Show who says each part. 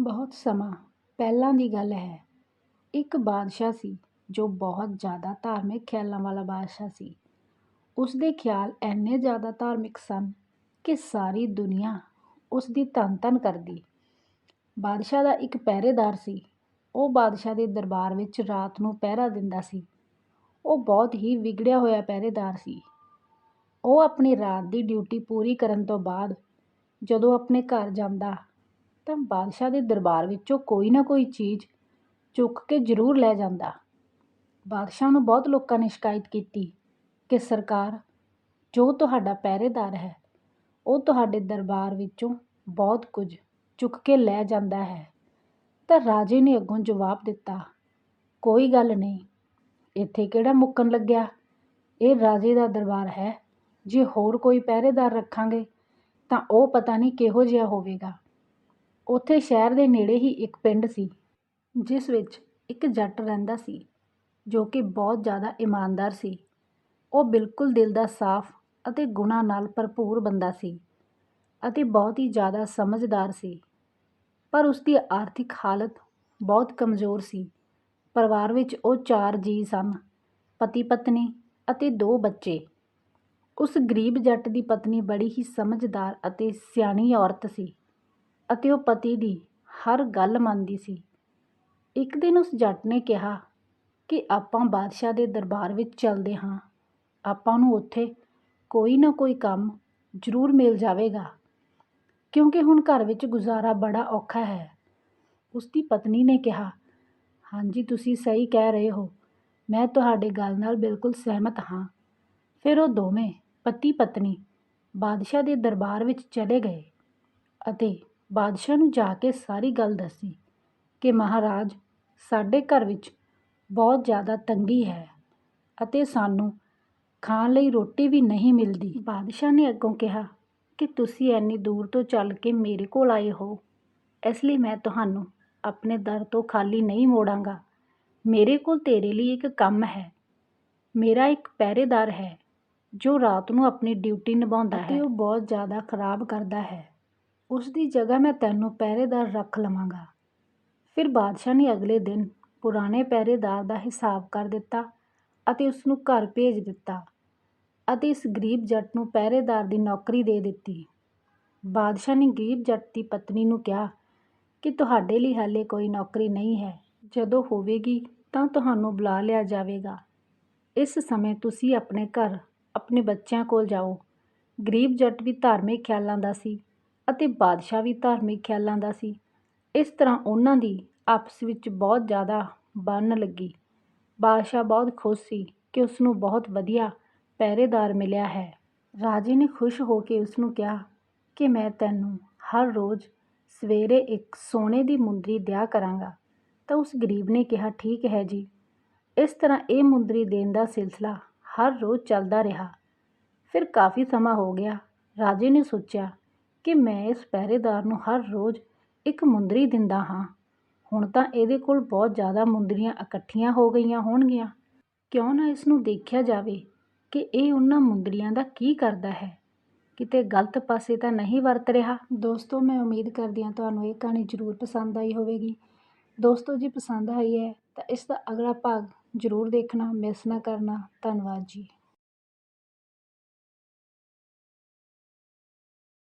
Speaker 1: ਬਹੁਤ ਸਮਾਂ ਪਹਿਲਾਂ ਦੀ ਗੱਲ ਹੈ। ਇੱਕ ਬਾਦਸ਼ਾਹ ਸੀ ਜੋ ਬਹੁਤ ਜ਼ਿਆਦਾ ਧਾਰਮਿਕ ਖਿਆਲਾਂ ਵਾਲਾ ਬਾਦਸ਼ਾਹ ਸੀ। ਉਸ ਦੇ ਖਿਆਲ ਇੰਨੇ ਜ਼ਿਆਦਾ ਧਾਰਮਿਕ ਸਨ ਕਿ ਸਾਰੀ ਦੁਨੀਆ ਉਸ ਦੀ ਧੰਨ ਧੰਨ ਕਰਦੀ। ਬਾਦਸ਼ਾਹ ਦਾ ਇੱਕ ਪਹਿਰੇਦਾਰ ਸੀ। ਉਹ ਬਾਦਸ਼ਾਹ ਦੇ ਦਰਬਾਰ ਵਿੱਚ ਰਾਤ ਨੂੰ ਪਹਿਰਾ ਦਿੰਦਾ ਸੀ। ਉਹ ਬਹੁਤ ਹੀ ਵਿਗੜਿਆ ਹੋਇਆ ਪਹਿਰੇਦਾਰ ਸੀ। ਉਹ ਆਪਣੀ ਰਾਤ ਦੀ ਡਿਊਟੀ ਪੂਰੀ ਕਰਨ ਤੋਂ ਬਾਅਦ ਜਦੋਂ ਆਪਣੇ ਘਰ ਜਾਂਦਾ ਤਾਂ ਬਾਦਸ਼ਾਹ ਦੇ ਦਰਬਾਰ ਵਿੱਚੋਂ ਕੋਈ ਨਾ ਕੋਈ ਚੀਜ਼ ਚੁੱਕ ਕੇ ਜ਼ਰੂਰ ਲੈ ਜਾਂਦਾ। ਬਾਦਸ਼ਾਹ ਨੂੰ ਬਹੁਤ ਲੋਕਾਂ ਨੇ ਸ਼ਿਕਾਇਤ ਕੀਤੀ ਕਿ ਸਰਕਾਰ, ਜੋ ਤੁਹਾਡਾ ਪਹਿਰੇਦਾਰ ਹੈ, ਉਹ ਤੁਹਾਡੇ ਦਰਬਾਰ ਵਿੱਚੋਂ ਬਹੁਤ ਕੁਝ ਚੁੱਕ ਕੇ ਲੈ ਜਾਂਦਾ ਹੈ। ਤਾਂ ਰਾਜੇ ਨੇ ਅੱਗੋਂ ਜਵਾਬ ਦਿੱਤਾ, ਕੋਈ ਗੱਲ ਨਹੀਂ, ਇੱਥੇ ਕਿਹੜਾ ਮੁੱਕਣ ਲੱਗਿਆ? ਇਹ ਰਾਜੇ ਦਾ ਦਰਬਾਰ ਹੈ। ਜੇ ਹੋਰ ਕੋਈ ਪਹਿਰੇਦਾਰ ਰੱਖਾਂਗੇ, ਤਾਂ ਉਹ ਪਤਾ ਨਹੀਂ ਕਿਹੋ ਜਿਹਾ ਹੋਵੇਗਾ। ਉੱਥੇ ਸ਼ਹਿਰ ਦੇ ਨੇੜੇ ਹੀ ਇੱਕ ਪਿੰਡ ਸੀ, ਜਿਸ ਵਿੱਚ ਇੱਕ ਜੱਟ ਰਹਿੰਦਾ ਸੀ, ਜੋ ਕਿ ਬਹੁਤ ਜ਼ਿਆਦਾ ਇਮਾਨਦਾਰ ਸੀ। ਉਹ ਬਿਲਕੁਲ ਦਿਲ ਦਾ ਸਾਫ਼ ਅਤੇ ਗੁਣਾਂ ਨਾਲ ਭਰਪੂਰ ਬੰਦਾ ਸੀ ਅਤੇ ਬਹੁਤ ਹੀ ਜ਼ਿਆਦਾ ਸਮਝਦਾਰ ਸੀ। ਪਰ ਉਸ ਦੀ ਆਰਥਿਕ ਹਾਲਤ ਬਹੁਤ ਕਮਜ਼ੋਰ ਸੀ। ਪਰਿਵਾਰ ਵਿੱਚ ਉਹ ਚਾਰ ਜੀਅ ਸਨ, ਪਤੀ ਪਤਨੀ ਅਤੇ ਦੋ ਬੱਚੇ। ਉਸ ਗਰੀਬ ਜੱਟ ਦੀ ਪਤਨੀ ਬੜੀ ਹੀ ਸਮਝਦਾਰ ਅਤੇ ਸਿਆਣੀ ਔਰਤ ਸੀ। ਅਤੇ ਉਹ ਪਤੀ ਦੀ ਹਰ ਗੱਲ ਮੰਨਦੀ ਸੀ। ਇੱਕ ਦਿਨ ਉਸ ਜੱਟ ਨੇ ਕਿਹਾ ਕਿ ਆਪਾਂ ਬਾਦਸ਼ਾਹ ਦੇ ਦਰਬਾਰ ਵਿੱਚ ਚੱਲਦੇ ਹਾਂ। ਆਪਾਂ ਨੂੰ ਉੱਥੇ ਕੋਈ ਨਾ ਕੋਈ ਕੰਮ ਜ਼ਰੂਰ ਮਿਲ ਜਾਵੇਗਾ। ਕਿਉਂਕਿ ਹੁਣ ਘਰ ਵਿੱਚ ਗੁਜ਼ਾਰਾ ਬੜਾ ਔਖਾ ਹੈ। ਉਸ ਦੀ ਪਤਨੀ ਨੇ ਕਿਹਾ, ਹਾਂਜੀ, ਤੁਸੀਂ ਸਹੀ ਕਹਿ ਰਹੇ ਹੋ। ਮੈਂ ਤੁਹਾਡੇ ਗੱਲ ਨਾਲ ਬਿਲਕੁਲ ਸਹਿਮਤ ਹਾਂ। ਫਿਰ ਉਹ ਦੋਵੇਂ ਪਤੀ ਪਤਨੀ ਬਾਦਸ਼ਾਹ ਦੇ ਦਰਬਾਰ ਵਿੱਚ ਚਲੇ ਗਏ ਅਤੇ ਬਾਦਸ਼ਾਹ ਨੂੰ ਜਾ ਕੇ ਸਾਰੀ ਗੱਲ ਦੱਸੀ ਕਿ ਮਹਾਰਾਜ ਸਾਡੇ ਘਰ ਵਿੱਚ ਬਹੁਤ ਜ਼ਿਆਦਾ ਤੰਗੀ ਹੈ ਅਤੇ ਸਾਨੂੰ ਖਾਣ ਲਈ ਰੋਟੀ ਵੀ ਨਹੀਂ ਮਿਲਦੀ। ਬਾਦਸ਼ਾਹ ਨੇ ਅੱਗੋਂ ਕਿਹਾ ਕਿ ਤੁਸੀਂ ਇੰਨੀ ਦੂਰ ਤੋਂ ਚੱਲ ਕੇ ਮੇਰੇ ਕੋਲ ਆਏ ਹੋ ਇਸ ਲਈ ਮੈਂ ਤੁਹਾਨੂੰ ਆਪਣੇ ਦਰ ਤੋਂ ਖਾਲੀ ਨਹੀਂ ਮੋੜਾਂਗਾ। ਮੇਰੇ ਕੋਲ ਤੇਰੇ ਲਈ ਇੱਕ ਕੰਮ ਹੈ। ਮੇਰਾ ਇੱਕ ਪਹਿਰੇਦਾਰ ਹੈ ਜੋ ਰਾਤ ਨੂੰ ਆਪਣੀ ਡਿਊਟੀ ਨਿਭਾਉਂਦਾ ਹੈ। ਅਤੇ ਉਹ ਬਹੁਤ ਜ਼ਿਆਦਾ ਖਰਾਬ ਕਰਦਾ ਹੈ। ਉਸ ਦੀ ਜਗ੍ਹਾ ਮੈਂ ਤੈਨੂੰ ਪਹਿਰੇਦਾਰ ਰੱਖ ਲਵਾਂਗਾ। ਫਿਰ ਬਾਦਸ਼ਾਹ ਨੇ ਅਗਲੇ ਦਿਨ ਪੁਰਾਣੇ ਪਹਿਰੇਦਾਰ ਦਾ ਹਿਸਾਬ ਕਰ ਦਿੱਤਾ ਅਤੇ ਉਸ ਨੂੰ ਘਰ ਭੇਜ ਦਿੱਤਾ ਅਤੇ ਇਸ ਗਰੀਬ ਜੱਟ ਨੂੰ ਪਹਿਰੇਦਾਰ ਦੀ ਨੌਕਰੀ ਦੇ ਦਿੱਤੀ। ਬਾਦਸ਼ਾਹ ਨੇ ਗਰੀਬ ਜੱਟ ਦੀ ਪਤਨੀ ਨੂੰ ਕਿਹਾ ਕਿ ਤੁਹਾਡੇ ਲਈ ਹਾਲੇ ਕੋਈ ਨੌਕਰੀ ਨਹੀਂ ਹੈ, ਜਦੋਂ ਹੋਵੇਗੀ ਤਾਂ ਤੁਹਾਨੂੰ ਬੁਲਾ ਲਿਆ ਜਾਵੇਗਾ। ਇਸ ਸਮੇਂ ਤੁਸੀਂ ਆਪਣੇ ਘਰ, ਆਪਣੇ ਬੱਚਿਆਂ ਕੋਲ ਜਾਓ। ਗਰੀਬ ਜੱਟ ਵੀ ਧਾਰਮਿਕ ਖਿਆਲਾਂ ਦਾ ਸੀ। ਅਤੇ ਬਾਦਸ਼ਾਹ ਵੀ ਧਾਰਮਿਕ ਖਿਆਲਾਂ ਦਾ ਸੀ। ਇਸ ਤਰ੍ਹਾਂ ਉਹਨਾਂ ਦੀ ਆਪਸ ਵਿੱਚ ਬਹੁਤ ਜ਼ਿਆਦਾ ਬਣਨ ਲੱਗੀ। ਬਾਦਸ਼ਾਹ ਬਹੁਤ ਖੁਸ਼ ਸੀ ਕਿ ਉਸ ਨੂੰ ਬਹੁਤ ਵਧੀਆ ਪਹਿਰੇਦਾਰ ਮਿਲਿਆ ਹੈ। ਰਾਜੇ ਨੇ ਖੁਸ਼ ਹੋ ਕੇ ਉਸ ਨੂੰ ਕਿਹਾ ਕਿ ਮੈਂ ਤੈਨੂੰ ਹਰ ਰੋਜ਼ ਸਵੇਰੇ ਇੱਕ ਸੋਨੇ ਦੀ ਮੁੰਦਰੀ ਦਿਆ ਕਰਾਂਗਾ। ਤਾਂ ਉਸ ਗਰੀਬ ਨੇ ਕਿਹਾ, ਠੀਕ ਹੈ ਜੀ। ਇਸ ਤਰ੍ਹਾਂ ਇਹ ਮੁੰਦਰੀ ਦੇਣ ਦਾ ਸਿਲਸਿਲਾ ਹਰ ਰੋਜ਼ ਚੱਲਦਾ ਰਿਹਾ। ਫਿਰ ਕਾਫੀ ਸਮਾਂ ਹੋ ਗਿਆ। ਰਾਜੇ ਨੇ ਸੋਚਿਆ ਕਿ ਮੈਂ ਇਸ ਪਹਿਰੇਦਾਰ ਨੂੰ ਹਰ ਰੋਜ਼ ਇੱਕ ਮੁੰਦਰੀ ਦਿੰਦਾ ਹਾਂ। ਹੁਣ ਤਾਂ ਇਹਦੇ ਕੋਲ ਬਹੁਤ ਜ਼ਿਆਦਾ ਮੁੰਦਰੀਆਂ ਇਕੱਠੀਆਂ ਹੋ ਗਈਆਂ ਹੋਣਗੀਆਂ। ਕਿਉਂ ਨਾ ਇਸ ਨੂੰ ਦੇਖਿਆ ਜਾਵੇ ਕਿ ਇਹ ਉਹਨਾਂ ਮੁੰਦਰੀਆਂ ਦਾ ਕੀ ਕਰਦਾ ਹੈ। ਕਿਤੇ ਗਲਤ ਪਾਸੇ ਤਾਂ ਨਹੀਂ ਵਰਤ ਰਿਹਾ। ਦੋਸਤੋ, ਮੈਂ ਉਮੀਦ ਕਰਦੀ ਹਾਂ ਤੁਹਾਨੂੰ ਇਹ ਕਹਾਣੀ ਜ਼ਰੂਰ ਪਸੰਦ ਆਈ ਹੋਵੇਗੀ। ਦੋਸਤੋ, ਜੀ ਪਸੰਦ ਆਈ ਹੈ ਤਾਂ ਇਸ ਦਾ ਅਗਲਾ ਭਾਗ ਜ਼ਰੂਰ ਦੇਖਣਾ। ਮਿਸ ਨਾ ਕਰਨਾ। ਧੰਨਵਾਦ ਜੀ।